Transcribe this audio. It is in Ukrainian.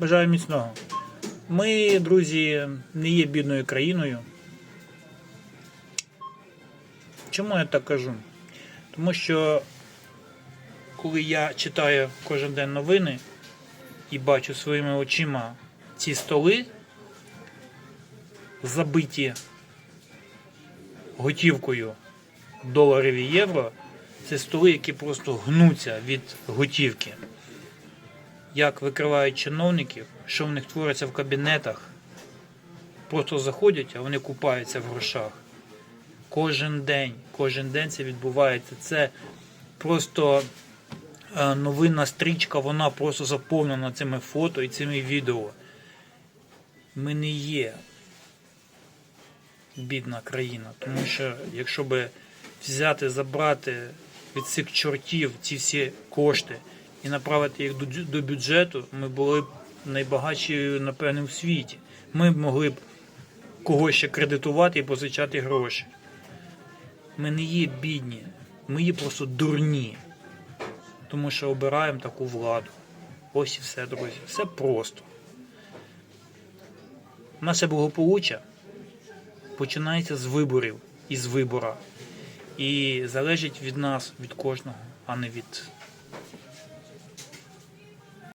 Бажаю міцного. Ми, друзі, не є бідною країною. Чому я так кажу? Тому що коли я читаю кожен день новини і бачу своїми очима ці столи, забиті готівкою доларів і євро, це столи, які просто гнуться від готівки. Як викривають чиновників, що в них твориться в кабінетах, просто заходять, а вони купаються в грошах. Кожен день, кожен день це відбувається. Це просто е, новинна стрічка, вона просто заповнена цими фото і цими відео. Ми не є бідна країна, тому що якщо би взяти, забрати від цих чортів ці всі кошти і направити їх до, бюджету, ми були б найбагатші, напевне, в світі. Ми б могли б когось ще кредитувати і позичати гроші. Ми не є бідні, ми є просто дурні, тому що обираємо таку владу. Ось і все, друзі. Все просто. Наше благополуччя починається з виборів і з вибора. І залежить від нас, від кожного, а не від